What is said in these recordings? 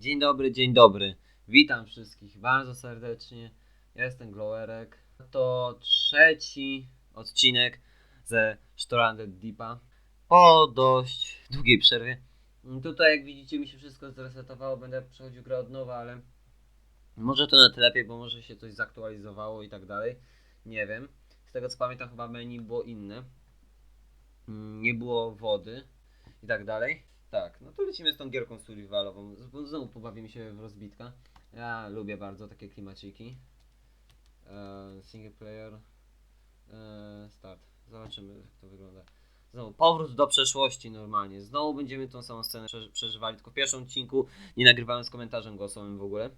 Dzień dobry, dzień dobry. Witam wszystkich bardzo serdecznie. Ja jestem Glowerek. To trzeci odcinek ze Stranded Deepa. Po dość długiej przerwie. Tutaj jak widzicie mi się wszystko zresetowało, będę przechodził grę od nowa, ale może to na tyle lepiej, bo może się coś zaktualizowało i tak dalej. Nie wiem. Z tego co pamiętam chyba menu było inne. Mm, Nie było wody i tak dalej. Tak, no to lecimy z tą gierką survivalową. Znowu pobawimy się w rozbitka. Ja lubię bardzo takie klimaciki. Eee, single player. Eee, start. Zobaczymy jak to wygląda. Znowu powrót do przeszłości normalnie. Znowu będziemy tą samą scenę przeży- przeżywali, tylko w pierwszym odcinku nie nagrywałem z komentarzem głosowym w ogóle.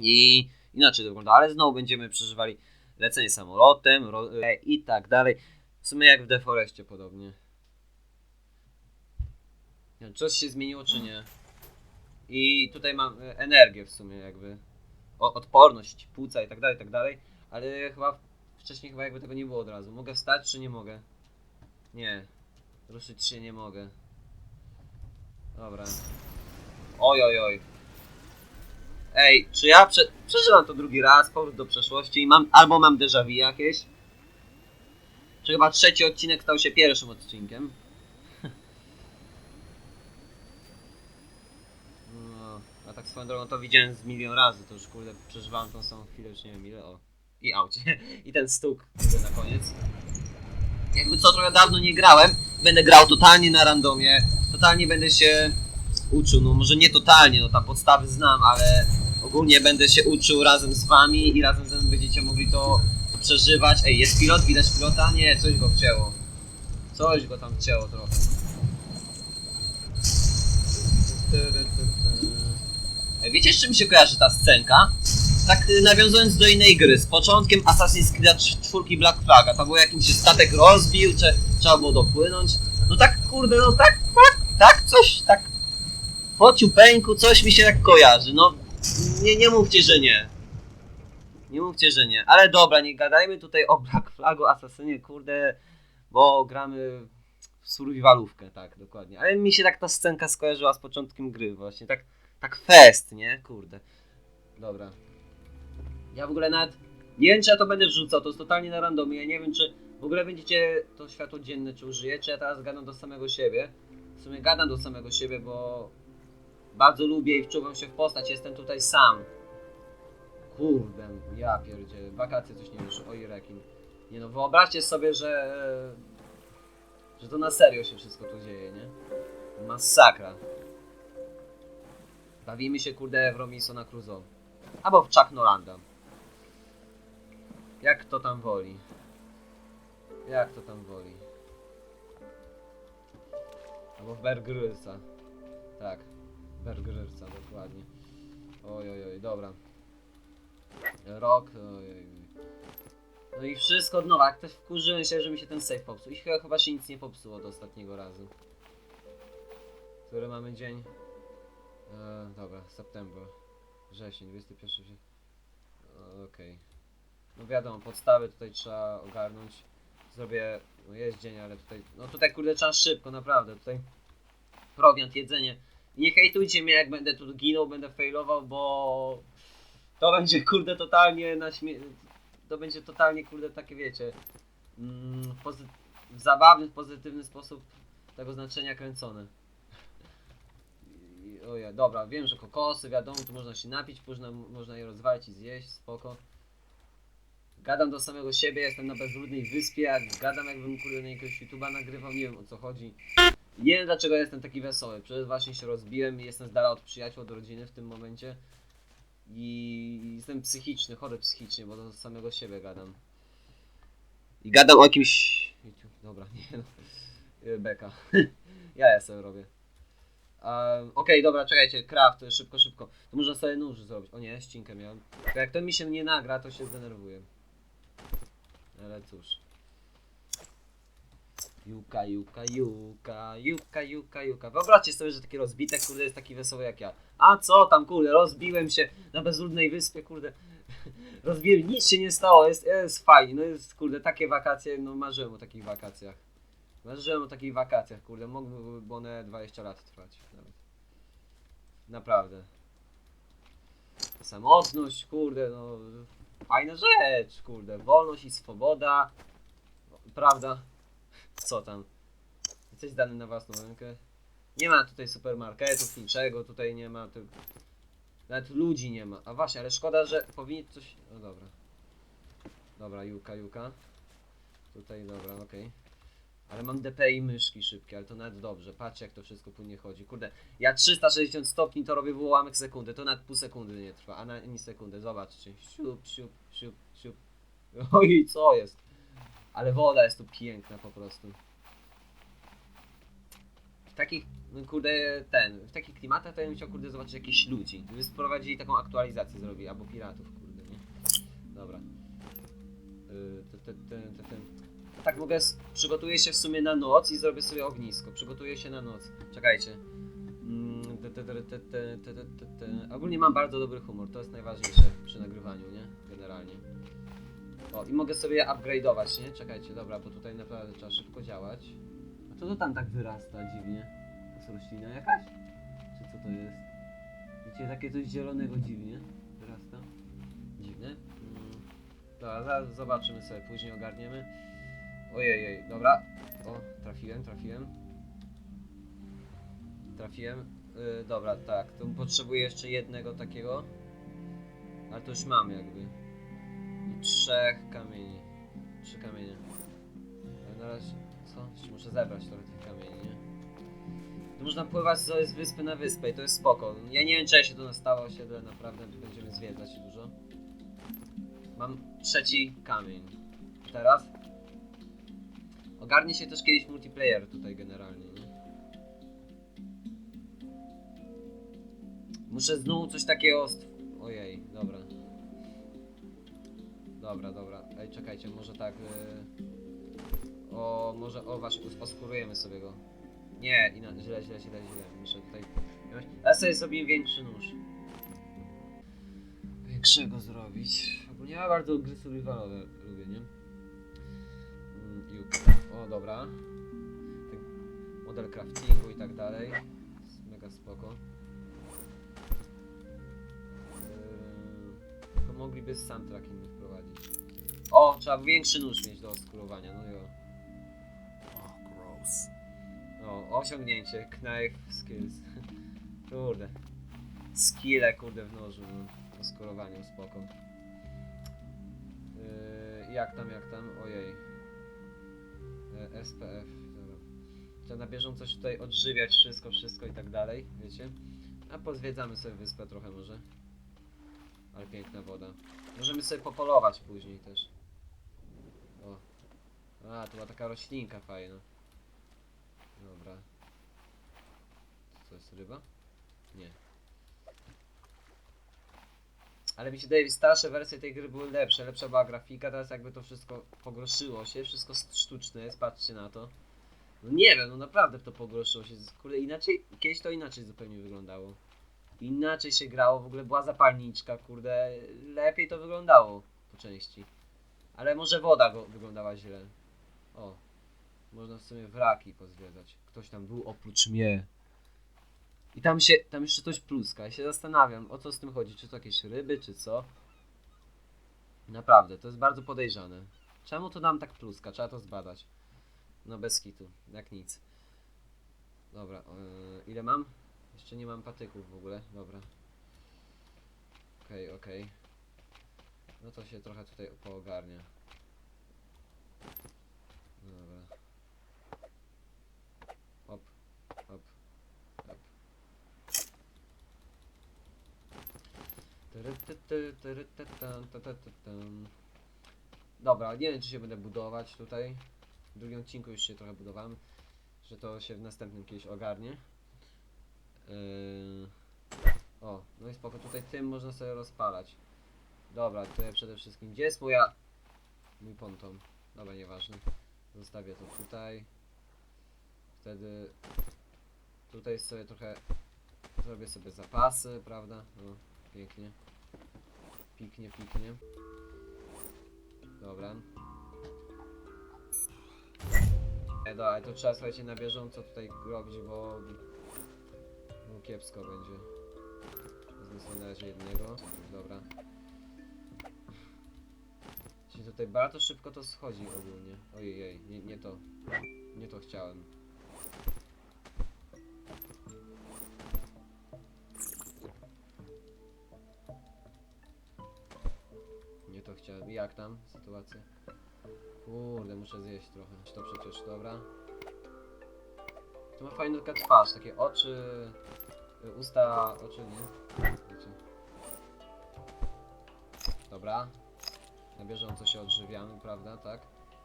I inaczej to wygląda, ale znowu będziemy przeżywali lecenie samolotem ro- e, i tak dalej. W sumie jak w Deforestie podobnie. Wiem, Coś się zmieniło czy nie? I tutaj mam e, energię w sumie jakby. O, odporność, płuca i tak dalej, i tak dalej. Ale chyba wcześniej chyba jakby tego nie było od razu. Mogę wstać czy nie mogę? Nie. Ruszyć się nie mogę. Dobra. Oj, oj, oj. Ej, czy ja prze przeżyłam to drugi raz, powrót do przeszłości i mam, albo mam déjà vu jakieś, czy chyba trzeci odcinek stał się pierwszym odcinkiem. No, a tak swoją drogą to widziałem z milion razy, to już kurde przeżywałem tą samą chwilę, już nie wiem ile, o. I aucie. I ten stuk kurde na koniec. Jakby co trochę dawno nie grałem, będę grał totalnie na randomie, totalnie będę się uczył, no może nie totalnie, no tam podstawy znam, ale ogólnie będę się uczył razem z wami i razem ze mną będziecie mogli to, to przeżywać. Ej, jest pilot? Widać pilota? Nie, coś go wcięło. Coś go tam wcięło trochę. Wiecie z czym się kojarzy ta scenka? Tak y, nawiązując do innej gry, z początkiem Assassin's Creed 4 Black Flaga, tam był jakimś statek rozbił, czy trzeba było dopłynąć. No tak kurde, no tak, tak, tak, coś tak po ciupeńku coś mi się tak kojarzy, no nie, nie mówcie, że nie. Nie mówcie, że nie. Ale dobra, nie gadajmy tutaj o Black Flagu, Asasynie, kurde, bo gramy w survivalówkę, tak, dokładnie. Ale mi się tak ta scenka skojarzyła z początkiem gry właśnie, tak, tak fest, nie? Kurde. Dobra. Ja w ogóle nawet nie wiem, czy ja to będę wrzucał, to jest totalnie na randomie, ja nie wiem, czy w ogóle będziecie to światło dzienne, czy użyję, czy ja teraz gadam do samego siebie. W sumie gadam do samego siebie, bo bardzo lubię i wczuwam się w postać, jestem tutaj sam. Kurde, ja pierdzie, wakacje coś nie wyszło, oj rekin. Nie no, wyobraźcie sobie, że... że to na serio się wszystko tu dzieje, nie? Masakra. Bawimy się kurde w Robinsona Crusoe. Albo w Chuck Norlanda. Jak to tam woli. Jak to tam woli. Albo w Bear Gryllsa. Tak. Bear Gryllsa, dokładnie. Oj, oj, oj, dobra. Rok, oj, oj. No i wszystko od nowa. Jak wkurzyłem się, że mi się ten save popsuł. I chyba, chyba się nic nie popsuło do ostatniego razu. Który mamy dzień? E, dobra, september. Wrzesień, 21 wrzesień. Okej. No wiadomo, podstawy tutaj trzeba ogarnąć. Zrobię, no jest dzień, ale tutaj, no tutaj kurde trzeba szybko, naprawdę. Tutaj prowiant, jedzenie. I Nie hejtujcie mnie, jak będę tu ginął, będę failował, bo to będzie kurde totalnie na śmie... To będzie totalnie kurde takie wiecie. Mm, w, zabawny, pozytywny sposób tego znaczenia kręcone. Oje, dobra, wiem, że kokosy, wiadomo, tu można się napić, można, można je rozwalić i zjeść, spoko. Gadam do samego siebie, jestem na bezludnej wyspie, jak gadam jakbym kurde na jakiegoś YouTube'a nagrywał, nie wiem o co chodzi. Nie wiem dlaczego jestem taki wesoły, przecież właśnie się rozbiłem i jestem z dala od przyjaciół, od rodziny w tym momencie. I jestem psychiczny, chory psychicznie, bo do samego siebie gadam. I gadam o kimś... Dobra, nie no. Beka. ja ja sobie robię. Okej, dobra, czekajcie, craft, szybko, szybko. To można sobie nóż zrobić. O nie, ścinkę miałem. To jak to mi się nie nagra, to się zdenerwuję. Ale cóż. Juka, juka, juka, juka, juka, juka. Wyobraźcie sobie, że taki rozbitek, kurde, jest taki wesoły jak ja. A co tam, kurde, rozbiłem się na bezludnej wyspie, kurde. Rozbiłem, nic się nie stało, jest, jest fajnie, no jest, kurde, takie wakacje, no marzyłem o takich wakacjach. Marzyłem o takich wakacjach, kurde, mogłyby one 20 lat trwać nawet. Naprawdę. Samotność, kurde, no. Fajna rzecz, kurde. Wolność i swoboda. Prawda? Co tam? Jesteś dany na własną rękę. Nie ma tutaj supermarketów, niczego tutaj nie ma. Nawet ludzi nie ma. A właśnie, ale szkoda, że powinien coś. No dobra. Dobra, Juka, Juka. Tutaj, dobra, okej. Ale mam DP i myszki szybkie, ale to nawet dobrze. Patrzcie jak to wszystko płynnie chodzi. Kurde, ja 360 stopni to robię w ułamek sekundy, to nawet pół sekundy nie trwa, a na ani sekundę. Zobaczcie. Siup, siup, siup, siup. Oj, co jest? Ale woda jest tu piękna po prostu. W takich, no kurde, ten, w takich klimatach to ja bym chciał, kurde, zobaczyć jakichś ludzi. Gdyby sprowadzili taką aktualizację zrobili, albo piratów, kurde, nie? Dobra. Yy, te, te, te, te, te. No tak mogę. Przygotuję się w sumie na noc i zrobię sobie ognisko. Przygotuję się na noc. Czekajcie. Te, te, te, te, te. Ogólnie mam bardzo dobry humor, to jest najważniejsze przy nagrywaniu, nie? Generalnie. O, i mogę sobie je upgrade'ować, nie? Czekajcie, dobra, bo tutaj naprawdę trzeba szybko działać. A co to tam tak wyrasta dziwnie? To jest roślina jakaś? Czy co to jest? Wiecie, takie coś zielonego dziwnie wyrasta. Dziwne. Mm. Dobra, zobaczymy sobie, później ogarniemy. Ojej, dobra. O, trafiłem, trafiłem. Trafiłem. Yy, dobra, tak. To potrzebuję jeszcze jednego takiego. Ale to już mam jakby. I trzech kamieni. Trzy kamienie. Ale na razie. Co? Jeszcze muszę zebrać trochę tych kamieni, nie? To można pływać z, wyspy na wyspę i to jest spoko. Ja nie wiem, czy ja się tu na stałe osiedle naprawdę będziemy zwiedzać dużo. Mam trzeci kamień. Teraz? Ogarnie się też kiedyś multiplayer tutaj generalnie, nie? Muszę znowu coś takiego... stw- Ojej, dobra. Dobra, dobra. Ej, czekajcie, może tak... Yy... O, może... O, właśnie, oskurujemy sobie go. Nie, ina... źle, źle, źle, źle. Muszę tutaj... Ja sobie zrobię większy nóż. Większego zrobić. Ogólnie ja bardzo gry survivalowe lubię, nie? Dobra. Ten model craftingu i tak dalej. Jest mega spoko. Yy, to mogliby soundtrack inny wprowadzić. O, trzeba większy nóż mieć do oskurowania, no jo. Oh, gross. O, osiągnięcie, knife skills. Kurde. Skille, kurde, w nożu, no. O skorowaniu, spoko. Yy, jak tam, jak tam? Ojej. Yy, SPF, dobra. Trzeba na bieżąco się tutaj odżywiać wszystko, wszystko i tak dalej, wiecie? A pozwiedzamy sobie wyspę trochę może. Ale piękna woda. Możemy sobie popolować później też. O. A, to była taka roślinka fajna. Dobra. Co to jest ryba? Nie. Ale mi się wydaje, starsze wersje tej gry były lepsze, lepsza była grafika, teraz jakby to wszystko pogorszyło się, wszystko sztuczne jest, patrzcie na to. No nie wiem, no naprawdę to pogorszyło się, kurde inaczej, kiedyś to inaczej zupełnie wyglądało. Inaczej się grało, w ogóle była zapalniczka, kurde, lepiej to wyglądało po części. Ale może woda go wyglądała źle. O, można w sumie wraki pozwiedzać. Ktoś tam był oprócz mnie. I tam się, tam jeszcze coś pluska. Ja się zastanawiam, o co z tym chodzi. Czy to jakieś ryby, czy co? Naprawdę, to jest bardzo podejrzane. Czemu to nam tak pluska? Trzeba to zbadać. No bez kitu, jak nic. Dobra, yy, ile mam? Jeszcze nie mam patyków w ogóle, dobra. Okej, okej. No to się trochę tutaj poogarnia. Dobra. Hop, hop, hop. Tyrytyty, tyrytytam, tatatatatam. Dobra, nie wiem czy się będę budować tutaj. W drugim odcinku już się trochę budowałem, że to się w następnym kiedyś ogarnie. Yy... O, no i spoko, tutaj tym można sobie rozpalać. Dobra, tutaj przede wszystkim, gdzie jest moja... Mój ponton? Dobra, nieważne. Zostawię to tutaj. Wtedy tutaj sobie trochę zrobię sobie zapasy, prawda? No, pięknie. Piknie, piknie. Dobra. E, dobra, ale to trzeba słuchajcie na bieżąco tutaj robić, bo, bo kiepsko będzie. Sobie na razie jednego. Dobra. Czyli tutaj bardzo szybko to schodzi ogólnie. Ojej, nie, nie to. Nie to chciałem. Jak tam sytuacja? Kurde, muszę zjeść trochę. To przecież, dobra. To ma fajną twarz, takie oczy, usta, oczy, nie? Wiecie. Dobra. Na bieżąco się odżywiamy, prawda? Tak?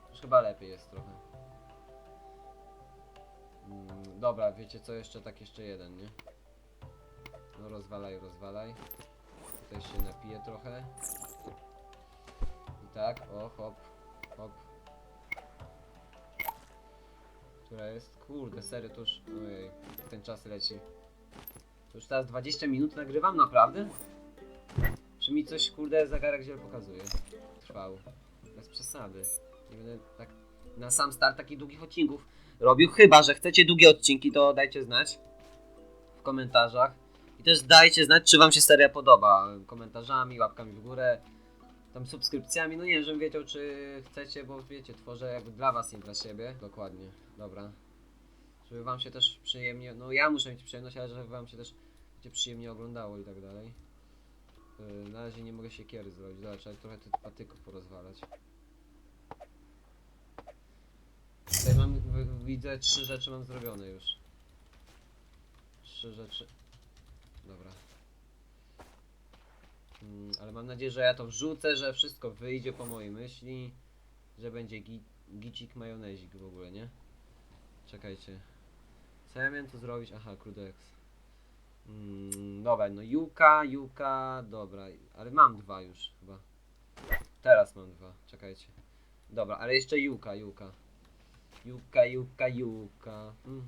Już chyba lepiej jest trochę. Mm, dobra, wiecie co? Jeszcze tak, jeszcze jeden, nie? No rozwalaj, rozwalaj. Tutaj się napiję trochę. Tak, o, hop, hop. Która jest? Kurde, serio, to już... Ojej, ten czas leci. To już teraz 20 minut nagrywam, naprawdę? Czy mi coś, kurde, zegarek źle pokazuje? Trwał. Bez przesady. Nie będę tak na sam start takich długich odcinków robił. Chyba, że chcecie długie odcinki, to dajcie znać w komentarzach. I też dajcie znać, czy wam się seria podoba. Komentarzami, łapkami w górę, tam subskrypcjami. No nie wiem, żebym wiedział, czy chcecie, bo wiecie, tworzę jakby dla was, nie dla siebie. Dokładnie, dobra. Żeby wam się też przyjemnie, no ja muszę mieć przyjemność, ale żeby wam się też będzie przyjemnie oglądało i tak dalej. Yy, na razie nie mogę siekiery zrobić, dobra, trzeba trochę tych patyków porozwalać. Tutaj mam, widzę, trzy rzeczy mam zrobione już. Trzy rzeczy. Dobra. Mm, ale mam nadzieję, że ja to wrzucę, że wszystko wyjdzie po mojej myśli. Że będzie gi gicik majonezik w ogóle, nie? Czekajcie. Co ja miałem tu zrobić? Aha, Krudex. Mm, dobra, no Juka, Juka, dobra, ale mam dwa już chyba. Teraz mam dwa, czekajcie. Dobra, ale jeszcze Juka, Juka. Juka, Juka, Juka. Mm.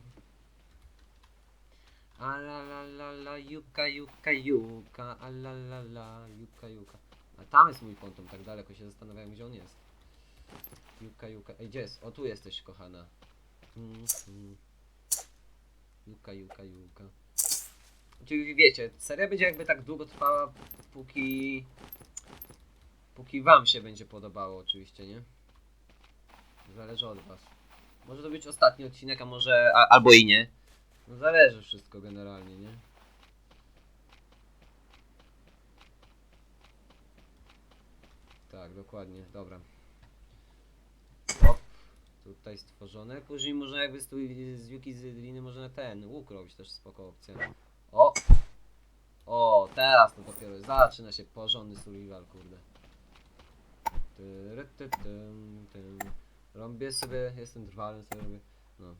A la la la la, Juka, Juka, Juka, a la la la, Juka, Juka. A tam jest mój fantom, tak daleko się zastanawiałem, gdzie on jest. Juka, Juka, ej, gdzie jest? O, tu jesteś, kochana. Mm. Juka, Juka, Juka. Czyli wiecie, seria będzie jakby tak długo trwała, póki... Póki wam się będzie podobało oczywiście, nie? Zależy od was. Może to być ostatni odcinek, a może... A, albo i nie. No zależy wszystko generalnie, nie? Tak, dokładnie, dobra. Hop, tutaj stworzone. Później można jakby z, tu, z Yuki z Liny można ten łuk robić, też spoko. O! O, teraz to dopiero zaczyna się porządny survival, kurde. Tyry, ty, tym, tym. Robię sobie, jestem drwalem, sobie robię, no.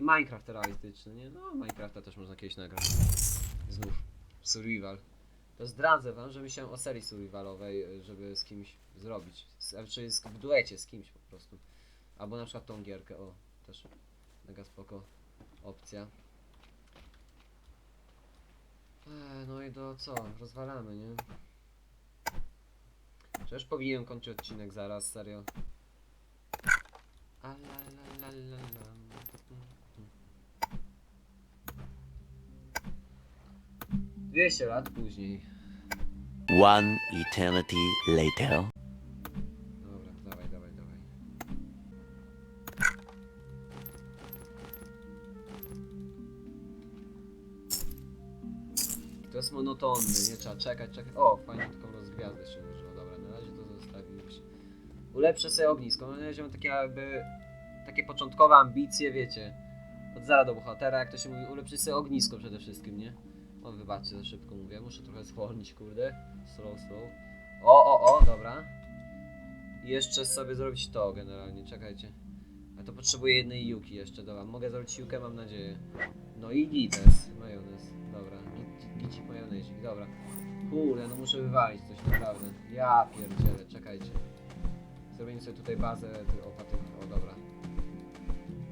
Taki Minecraft realistyczny, nie? No, Minecrafta też można kiedyś nagrać. Znów. Survival. To zdradzę wam, że myślałem o serii survivalowej, y, żeby z kimś zrobić. Znaczy z- w duecie z kimś po prostu. Albo na przykład tą gierkę, o. Też mega spoko opcja. Eee, no i do co? Rozwalamy, nie? Przecież powinienem kończyć odcinek zaraz, serio. A. 200 lat później. One eternity later. Dobra, dawaj, dawaj, dawaj. To jest monotonny, nie trzeba czekać, czekać. O, fajnie taką rozgwiazdę się użyło. Dobra, na razie to zostawiłem się. Ulepszę sobie ognisko. No, Na razie mam takie jakby... Takie początkowe ambicje, wiecie. Od zera do bohatera, jak to się mówi, ulepszyć sobie ognisko przede wszystkim, nie? O, wybaczcie, za szybko mówię. Muszę trochę zwolnić, kurde. Slow, slow. O, o, o, dobra. Jeszcze sobie zrobić to generalnie, czekajcie. A to potrzebuję jednej juki jeszcze, dobra. Mogę zrobić jukę, mam nadzieję. No i gites, majonez. Dobra, gicik majonezik, dobra. Kurde, no muszę wywalić coś naprawdę. Ja pierdzielę, czekajcie. Zrobimy sobie tutaj bazę ty- opatyk. O, dobra.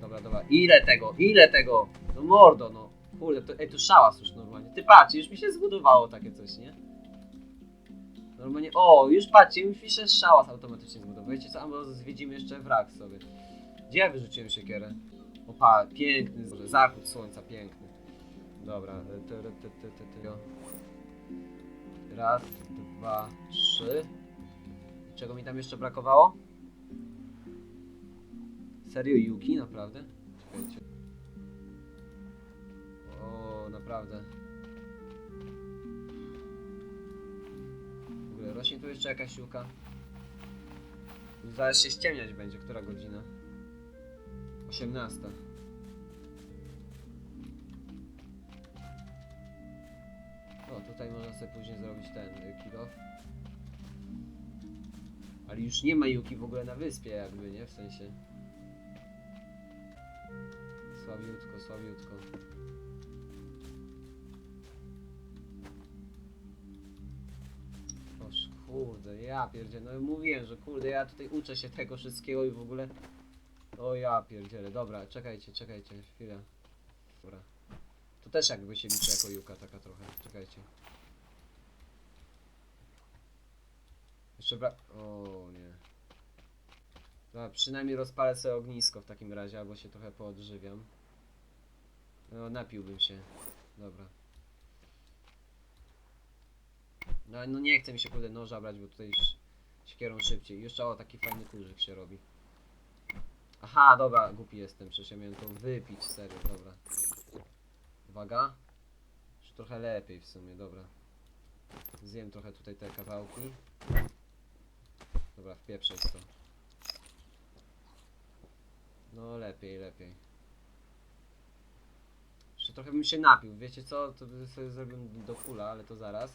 Dobra, dobra. Ile tego? Ile tego? No mordo, no. Kurde, to, ej, tu szałas już normalnie. Ty patrz, już mi się zbudowało takie coś, nie? Normalnie, o, już patrzcie, już mi się szałas automatycznie zbudował. Wiecie co, albo zwiedzimy jeszcze wrak sobie. Gdzie ja wyrzuciłem siekierę? Opa, piękny, może zachód słońca, piękny. Dobra. Raz, dwa, trzy. Czego mi tam jeszcze brakowało? Serio Yuki? Naprawdę? Czekajcie. Naprawdę. W ogóle rośnie tu jeszcze jakaś siłka? Zaraz się ściemniać będzie, która godzina? 18. O, tutaj można sobie później zrobić ten y, kill off. Ale już nie ma Yuki w ogóle na wyspie jakby, nie? W sensie. Słabiutko, słabiutko. Ja pierdzie, no mówiłem, że kurde, ja tutaj uczę się tego wszystkiego i w ogóle... O ja pierdzielę, dobra, czekajcie, czekajcie, chwilę. Dobra. To też jakby się liczy jako Juka taka trochę, czekajcie. Jeszcze brak... O nie. Dobra, przynajmniej rozpalę sobie ognisko w takim razie, albo się trochę poodżywiam. No, napiłbym się. Dobra. No, no nie chce mi się kurde noża brać, bo tutaj ś- siekierą szybciej. Jeszcze o, taki fajny kurzyk się robi. Aha, dobra, głupi jestem, przecież ja miałem to wypić, serio, dobra. Uwaga. Już trochę lepiej w sumie, dobra. Zjem trochę tutaj te kawałki. Dobra, wpieprzę to. No lepiej, lepiej. Jeszcze trochę bym się napił, wiecie co? To sobie zrobię do kula, ale to zaraz.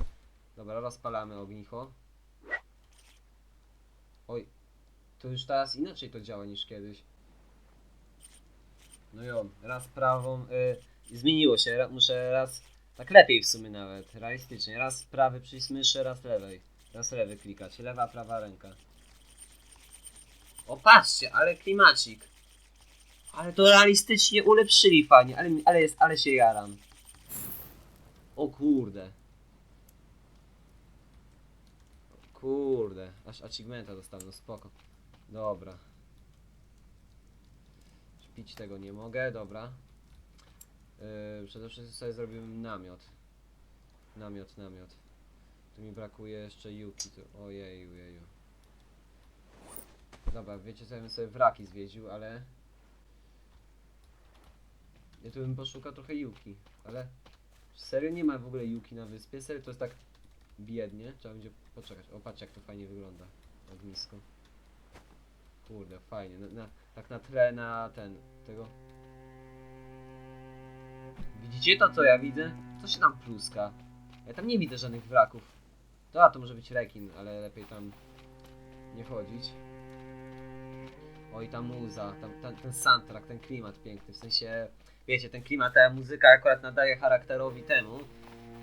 Dobra, rozpalamy ognicho. Oj, to już teraz inaczej to działa niż kiedyś. No jo, raz prawą, y, zmieniło się, ra, muszę raz, tak lepiej w sumie nawet, realistycznie, raz prawy przycisk myszy, raz lewej, raz lewy klikać, lewa, prawa ręka. O patrzcie, ale klimacik. Ale to realistycznie ulepszyli fajnie, ale, ale jest, ale się jaram. O kurde. O Kurde, aż achievementa dostałem, no spoko. Dobra. Pić tego nie mogę, dobra. Yy, przede wszystkim sobie zrobiłem namiot. Namiot, namiot. Tu mi brakuje jeszcze Yuki. Tu. Ojeju, jeju. Dobra, wiecie co, ja bym sobie wraki zwiedził, ale... Ja tu bym poszukał trochę Yuki, ale... Serio nie ma w ogóle Yuki na wyspie? Serio to jest tak biednie? Trzeba będzie poczekać. O, patrz jak to fajnie wygląda. Ognisko. Kurde, fajnie. Na, na, tak na tle na ten, tego. Widzicie to, co ja widzę? Co się tam pluska? Ja tam nie widzę żadnych wraków. To, a to może być rekin, ale lepiej tam nie chodzić. Oj, ta muza, tam, tam, ten soundtrack, ten klimat piękny, w sensie, wiecie, ten klimat, ta muzyka akurat nadaje charakterowi temu,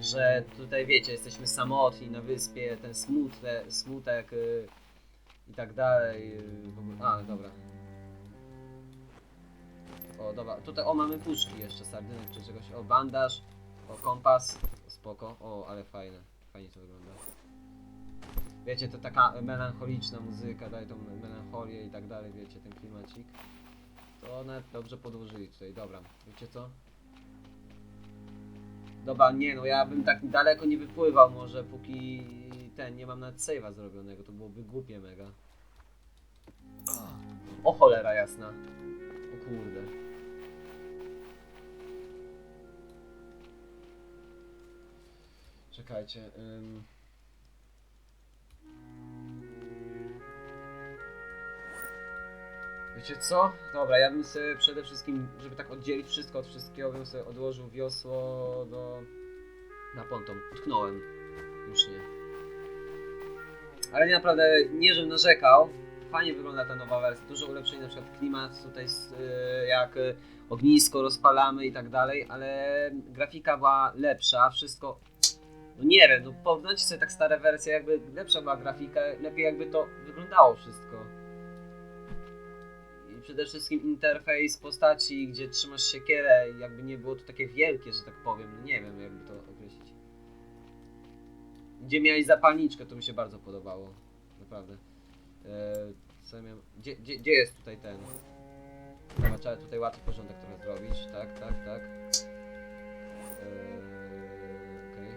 że tutaj, wiecie, jesteśmy samotni na wyspie, ten smutek, smutek y, i tak dalej. y, ogóle- A, dobra. O, dobra, tutaj, o, mamy puszki jeszcze, sardynek czy czegoś, o, bandaż, o, kompas, spoko, o, ale fajne, fajnie to wygląda. Wiecie, to taka melancholiczna muzyka, daje tą melancholię i tak dalej, wiecie, ten klimacik. To one dobrze podłożyli tutaj, dobra, wiecie co? Dobra, nie no, ja bym tak daleko nie wypływał może, póki ten, nie mam nawet save'a zrobionego, to byłoby głupie mega. O cholera jasna. O kurde. Czekajcie. Ym... Wiecie co? Dobra, ja bym sobie przede wszystkim, żeby tak oddzielić wszystko od wszystkiego, bym sobie odłożył wiosło do... na ponton. Utknąłem. Już nie. Ale nie naprawdę, nie żebym narzekał. Fajnie wygląda ta nowa wersja. Dużo ulepszeń, na przykład klimat tutaj, y, jak y, ognisko rozpalamy i tak dalej, ale grafika była lepsza, wszystko... No nie wiem, no porównajcie sobie tak stare wersje, jakby lepsza była grafika, lepiej jakby to wyglądało wszystko. Przede wszystkim interfejs postaci, gdzie trzymasz siekierę i jakby nie było to takie wielkie, że tak powiem, no nie wiem jakby to określić. Gdzie miałeś zapalniczkę, to mi się bardzo podobało, naprawdę. Eee, co miałem... gdzie, gdzie, gdzie jest tutaj ten? Dobra, trzeba tutaj łatwy porządek trochę zrobić, tak, tak, tak. Eee, okej.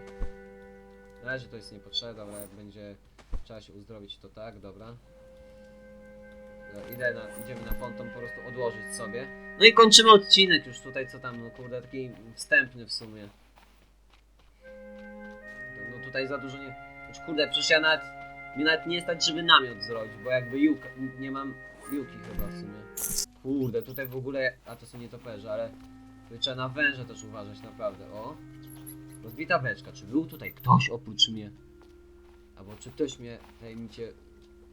Na razie to jest niepotrzebne, dobra, jak będzie trzeba się uzdrowić, to tak, dobra. Dobra, Idę na, idziemy na ponton po prostu odłożyć sobie. No i kończymy odcinek już tutaj, co tam, no kurde, taki wstępny w sumie. No tutaj za dużo nie... Znaczy, kurde, przecież ja nawet... Mi nawet nie stać, żeby namiot zrobić, bo jakby Juka... Nie mam Juki chyba w sumie. Kurde, tutaj w ogóle... A to są nietoperze, ale... Trzeba na węże też uważać, naprawdę. O! Rozbita beczka. Czy był tutaj ktoś oprócz mnie? Albo czy ktoś mnie tajemnicie...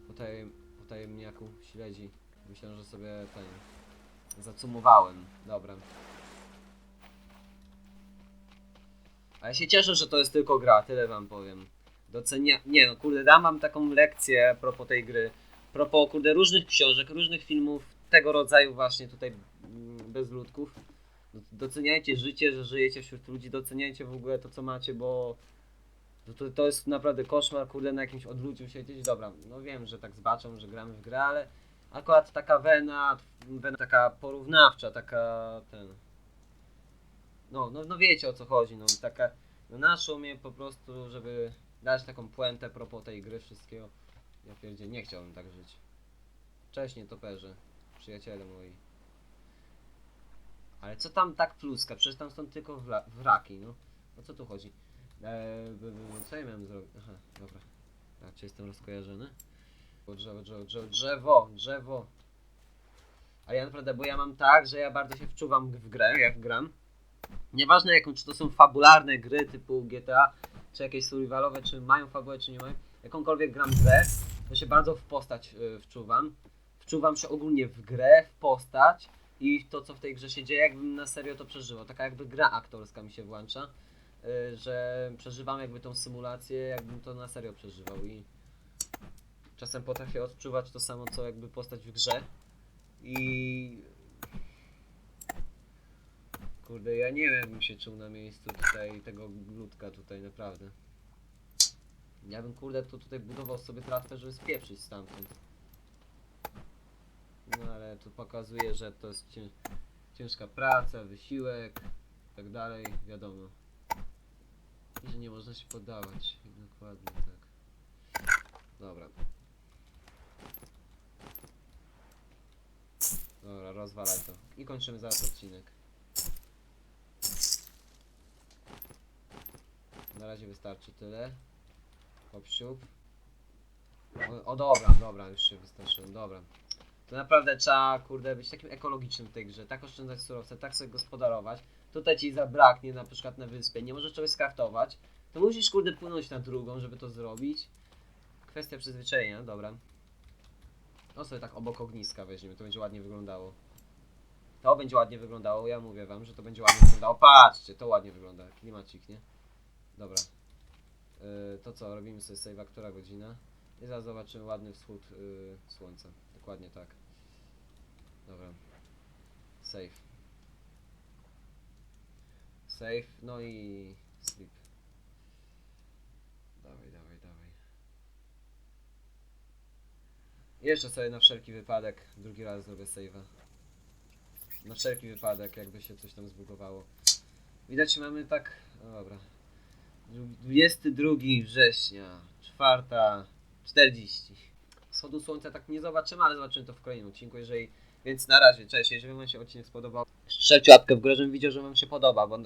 Potajem, potajemniaku śledzi? Myślałem, że sobie ten... Zacumowałem. Dobra. A ja się cieszę, że to jest tylko gra, tyle wam powiem. Docenia... Nie no, kurde, dam wam taką lekcję propos tej gry. Propos, kurde, różnych książek, różnych filmów tego rodzaju właśnie tutaj mm, bez ludków. Doceniajcie życie, że żyjecie wśród ludzi, doceniajcie w ogóle to, co macie, bo to, to, to jest naprawdę koszmar, kurde, na jakimś odludziu siedzieć. Dobra, no wiem, że tak zbaczą, że gramy w grę, ale akurat taka wena, wena taka porównawcza, taka ten... No, no, no wiecie o co chodzi, no taka... No naszło mnie po prostu, żeby dać taką puentę propos tej gry, wszystkiego. Ja pierdzie, nie chciałbym tak żyć. Cześć nietoperze, przyjaciele moi. Ale co tam tak pluska? Przecież tam są tylko wraki, no. O co tu chodzi? Eee, co ja miałem zrobić? Aha, dobra. Tak, czy jestem rozkojarzony? Drzewo, drzewo, drzewo, drzewo, drzewo. Ale ja naprawdę, bo ja mam tak, że ja bardzo się wczuwam w grę, jak gram. Nieważne jaką, czy to są fabularne gry typu GTA, czy jakieś survivalowe, czy mają fabułę, czy nie mają. Jakąkolwiek gram grę, to się bardzo w postać y, wczuwam. Wczuwam się ogólnie w grę, w postać i to, co w tej grze się dzieje, jakbym na serio to przeżywał. Taka jakby gra aktorska mi się włącza, y, że przeżywam jakby tą symulację, jakbym to na serio przeżywał i czasem potrafię odczuwać to samo, co jakby postać w grze i kurde, ja nie wiem, jakbym się czuł na miejscu tutaj tego ludka tutaj, naprawdę. Ja bym kurde to tutaj budował sobie tratwę, żeby spieprzyć stamtąd. No ale tu pokazuje, że to jest cię, ciężka praca, wysiłek i tak dalej, wiadomo. I że nie można się poddawać. Dokładnie tak. Dobra. Dobra, rozwalaj to. I kończymy zaraz odcinek. Na razie wystarczy tyle. Hop siup. O, o dobra, dobra, już się wystarczyłem, dobra. To naprawdę trzeba, kurde, być takim ekologicznym w tej grze, tak oszczędzać surowce, tak sobie gospodarować. Tutaj ci zabraknie na przykład na wyspie, nie możesz czegoś skraftować, to musisz, kurde, płynąć na drugą, żeby to zrobić. Kwestia przyzwyczajenia, dobra. No sobie tak obok ogniska weźmiemy, to będzie ładnie wyglądało. To będzie ładnie wyglądało, ja mówię wam, że to będzie ładnie wyglądało. Patrzcie, to ładnie wygląda, klimacik, nie? Dobra. Yy, to co, robimy sobie save'a, która godzina? I zaraz zobaczymy ładny wschód yy, słońca. Dokładnie tak. Dobra. Save. Save, no i sleep. Dawaj, dawaj, dawaj. Jeszcze sobie na wszelki wypadek drugi raz zrobię save'a. Na wszelki wypadek, jakby się coś tam zbugowało. Widać, mamy tak... No dobra. 22 września, 4.40. Wschodu słońca tak nie zobaczymy, ale zobaczymy to w kolejnym odcinku, jeżeli... Więc na razie, cześć, jeżeli wam się odcinek spodobał, strzelcie łapkę w górę, żebym widział, że wam się podoba, bo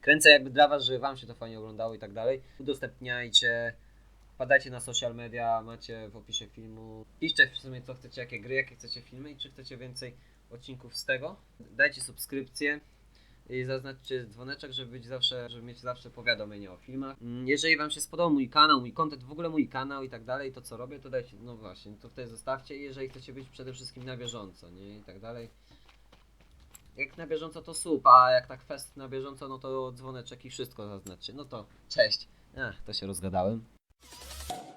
kręcę jakby dla was, żeby wam się to fajnie oglądało i tak dalej. Udostępniajcie, wpadajcie na social media, macie w opisie filmu. Piszcie w sumie co chcecie, jakie gry, jakie chcecie filmy i czy chcecie więcej odcinków z tego. Dajcie subskrypcję Y, i zaznaczcie dzwoneczek, żeby być zawsze, żeby mieć zawsze powiadomienie o filmach. Mm, jeżeli wam się spodobał mój kanał, mój content, w ogóle mój kanał i tak dalej, to co robię, to dajcie, no właśnie, to wtedy zostawcie jeżeli chcecie być przede wszystkim na bieżąco, nie, i tak dalej. Jak na bieżąco to sub, a jak tak fest na bieżąco, no to dzwoneczek i wszystko zaznaczcie. No to cześć. Ach, to się rozgadałem.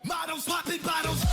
Bottles bottles.